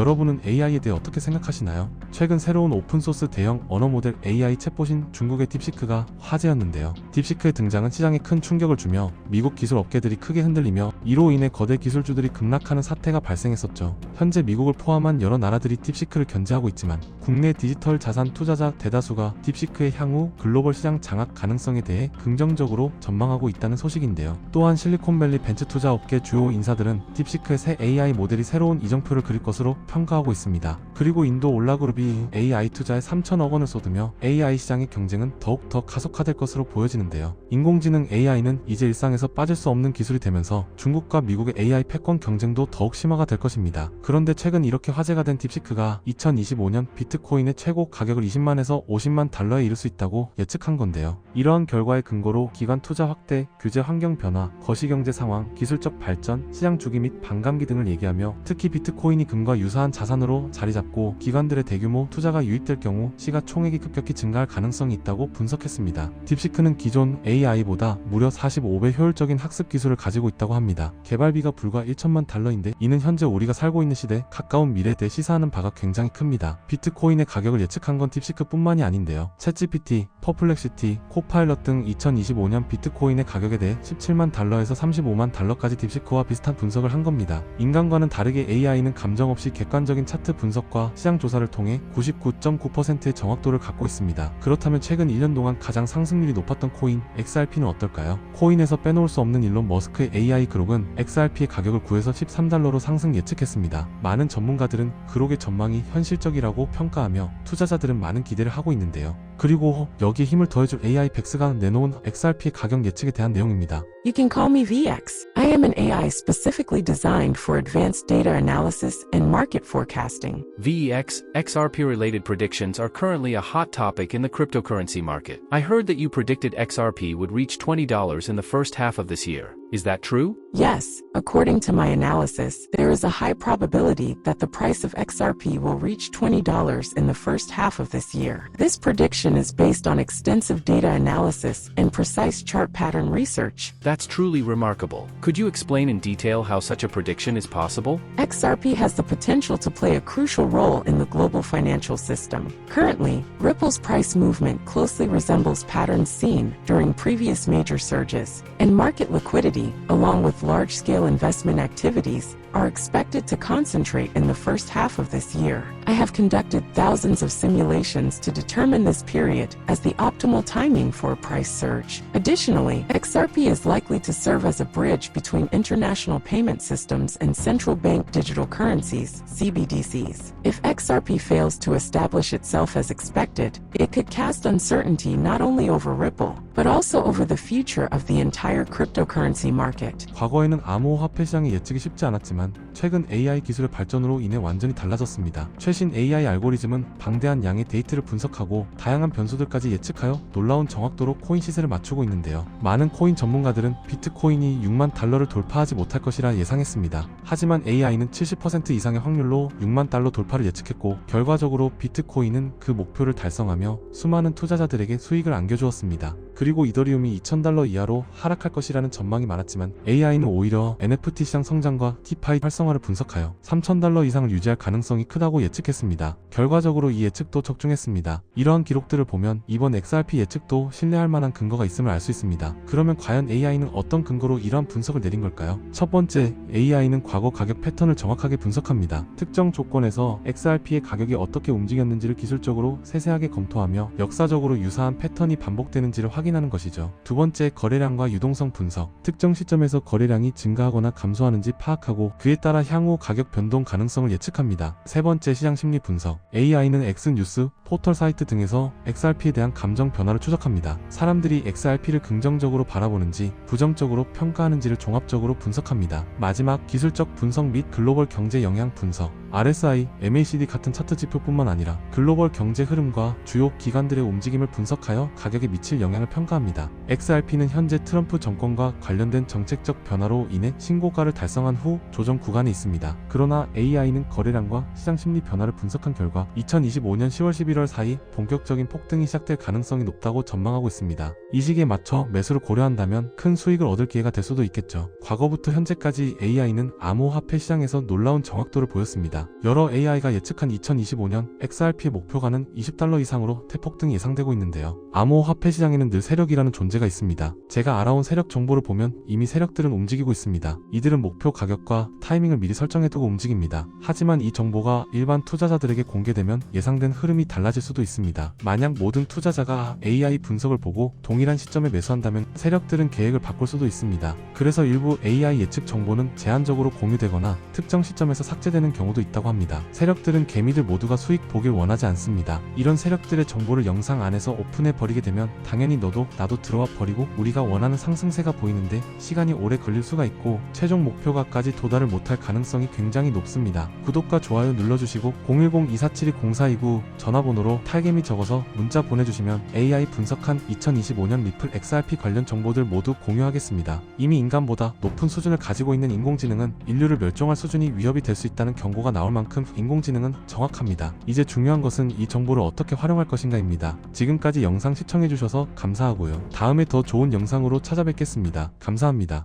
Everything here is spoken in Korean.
여러분은 AI에 대해 어떻게 생각하시나요? 최근 새로운 오픈소스 대형 언어 모델 AI 챗봇인 중국의 딥시크가 화제였는데요. 딥시크의 등장은 시장에 큰 충격을 주며 미국 기술 업계들이 크게 흔들리며 이로 인해 거대 기술주들이 급락하는 사태가 발생했었죠. 현재 미국을 포함한 여러 나라들이 딥시크를 견제하고 있지만 국내 디지털 자산 투자자 대다수가 딥시크의 향후 글로벌 시장 장악 가능성에 대해 긍정적으로 전망하고 있다는 소식인데요. 또한 실리콘밸리 벤처 투자 업계 주요 인사들은 딥시크의 새 AI 모델이 새로운 이정표를 그릴 것으로 평가하고 있습니다. 그리고 인도 올라그룹이 AI 투자에 3천억 원을 쏟으며 AI 시장의 경쟁은 더욱 더 가속화될 것으로 보여지는데요. 인공지능 AI는 이제 일상에서 빠질 수 없는 기술이 되면서 중국과 미국의 AI 패권 경쟁도 더욱 심화가 될 것입니다. 그런데 최근 이렇게 화제가 된 딥시크가 2025년 비트코인의 최고 가격을 20만에서 50만 달러에 이를 수 있다고 예측한 건데요. 이러한 결과의 근거로 기관 투자 확대, 규제 환경 변화, 거시경제 상황, 기술적 발전, 시장 주기 및 반감기 등을 얘기하며 특히 비트코인이 금과 유사한 자산으로 자리 잡고 기관들의 대규모 투자가 유입될 경우 시가총액이 급격히 증가할 가능성이 있다고 분석했습니다. 딥시크는 기존 AI보다 무려 45배 효율적인 학습 기술을 가지고 있다고 합니다. 개발비가 불과 1천만 달러인데 이는 현재 우리가 살고 있는 시대 가까운 미래에 대해 시사하는 바가 굉장히 큽니다. 비트코인의 가격을 예측한 건 딥시크뿐만이 아닌데요. 챗GPT, 퍼플렉시티, 코파일럿 등 2025년 비트코인의 가격에 대해 17만 달러에서 35만 달러까지 딥시크와 비슷한 분석을 한 겁니다. 인간과는 다르게 AI는 감정 없이 객관적인 차트 분석과 시장 조사를 통해 99.9%의 정확도를 갖고 있습니다. 그렇다면 최근 1년 동안 가장 상승률이 높았던 코인 XRP는 어떨까요? 코인에서 빼놓을 수 없는 일론 머스크의 AI 그록은 XRP의 가격을 9에서 13달러로 상승 예측했습니다. 많은 전문가들은 그록의 전망이 현실적이라고 평가하며 투자자들은 많은 기대를 하고 있는데요. 그리고 여기에 힘을 더해줄 AI 백스가 내놓은 XRP의 가격 예측에 대한 내용입니다. You can call me VX. An AI specifically designed for advanced data analysis and market forecasting. VEX, XRP related predictions are currently a hot topic in the cryptocurrency market. I heard that you predicted XRP would reach $20 in the first half of this year. Is that true? Yes, according to my analysis, there is a high probability that the price of XRP will reach $20 in the first half of this year. This prediction is based on extensive data analysis and precise chart pattern research. That's truly remarkable. Could you explain in detail how such a prediction is possible? XRP has the potential to play a crucial role in the global financial system. Currently, Ripple's price movement closely resembles patterns seen during previous major surges, and market liquidity, along with large scale investment activities, are expected to concentrate in the first half of this year. I have conducted thousands of simulations to determine this period as the optimal timing for a price surge. Additionally, XRP is likely to serve as a bridge between international payment systems and central bank digital currencies, CBDCs. If XRP fails to establish itself as expected, it could cast uncertainty not only over Ripple, but also over the future of the entire cryptocurrency market. 과거에는 암호화폐 시장의 예측이 쉽지 않았지만 최근 AI 기술의 발전으로 인해 완전히 달라졌습니다. 최신 AI 알고리즘은 방대한 양의 데이터를 분석하고 다양한 변수들까지 예측하여 놀라운 정확도로 코인 시세를 맞추고 있는데요. 많은 코인 전문가들은 비트코인이 6만 달러를 돌파하지 못할 것이라 예상했습니다. 하지만 AI는 70% 이상의 확률로 6만 달러 돌파를 예측했고 결과적으로 비트코인은 그 목표를 달성하며 수많은 투자자들에게 수익을 안겨주었습니다. 그리고 이더리움이 2,000달러 이하로 하락할 것이라는 전망이 많았지만 AI는 오히려 NFT 시장 성장과 티파이 활성화를 분석하여 3,000달러 이상을 유지할 가능성이 크다고 예측했습니다. 결과적으로 이 예측도 적중했습니다. 이러한 기록들을 보면 이번 XRP 예측도 신뢰할 만한 근거가 있음을 알 수 있습니다. 그러면 과연 AI는 어떤 근거로 이러한 분석을 내린 걸까요? 첫 번째, AI는 과거 가격 패턴을 정확하게 분석합니다. 특정 조건에서 XRP의 가격이 어떻게 움직였는지를 기술적으로 세세하게 검토하며 역사적으로 유사한 패턴이 반복되는지를 확인 하는 것이죠. 두 번째, 거래량과 유동성 분석. 특정 시점에서 거래량이 증가하거나 감소하는지 파악하고 그에 따라 향후 가격 변동 가능성을 예측합니다. 세 번째, 시장 심리 분석. AI는 X뉴스, 포털 사이트 등에서 XRP에 대한 감정 변화를 추적합니다. 사람들이 XRP를 긍정적으로 바라보는지 부정적으로 평가하는지를 종합적으로 분석합니다. 마지막 기술적 분석 및 글로벌 경제 영향 분석. RSI, MACD 같은 차트 지표뿐만 아니라 글로벌 경제 흐름과 주요 기관들의 움직임을 분석하여 가격에 미칠 영향을 평가합니다. XRP는 현재 트럼프 정권과 관련된 정책적 변화로 인해 신고가를 달성한 후 조정 구간에 있습니다. 그러나 AI는 거래량과 시장 심리 변화를 분석한 결과 2025년 10월 11월 7월 사이 본격적인 폭등이 시작될 가능성이 높다고 전망하고 있습니다. 이 시기에 맞춰 매수를 고려한다면 큰 수익을 얻을 기회가 될 수도 있겠죠. 과거부터 현재까지 AI는 암호화폐 시장에서 놀라운 정확도를 보였습니다. 여러 AI가 예측한 2025년 XRP의 목표가는 20달러 이상으로 태폭등이 예상되고 있는데요. 암호화폐 시장에는 늘 세력이라는 존재가 있습니다. 제가 알아온 세력 정보를 보면 이미 세력들은 움직이고 있습니다. 이들은 목표 가격과 타이밍을 미리 설정해두고 움직입니다. 하지만 이 정보가 일반 투자자들에게 공개되면 예상된 흐름이 달라질 수도 있습니다. 만약 모든 투자자가 AI 분석을 보고 동일한 시점에 매수한다면 세력들은 계획을 바꿀 수도 있습니다. 그래서 일부 AI 예측 정보는 제한적으로 공유되거나 특정 시점에서 삭제되는 경우도 있다고 합니다. 세력들은 개미들 모두가 수익 보길 원하지 않습니다. 이런 세력들의 정보를 영상 안에서 오픈해 버리게 되면 당연히 너도 나도 들어와 버리고 우리가 원하는 상승세가 보이는데 시간이 오래 걸릴 수가 있고 최종 목표가까지 도달을 못할 가능성이 굉장히 높습니다. 구독과 좋아요 눌러주시고 010-2472-0429 전화번호 로 탈개미 적어서 문자 보내주시면 AI 분석한 2025년 리플 XRP 관련 정보들 모두 공유하겠습니다. 이미 인간보다 높은 수준을 가지고 있는 인공지능은 인류를 멸종할 수준이 위협이 될 수 있다는 경고가 나올 만큼 인공지능은 정확합니다. 이제 중요한 것은 이 정보를 어떻게 활용할 것인가입니다. 지금까지 영상 시청해주셔서 감사하고요. 다음에 더 좋은 영상으로 찾아뵙겠습니다. 감사합니다.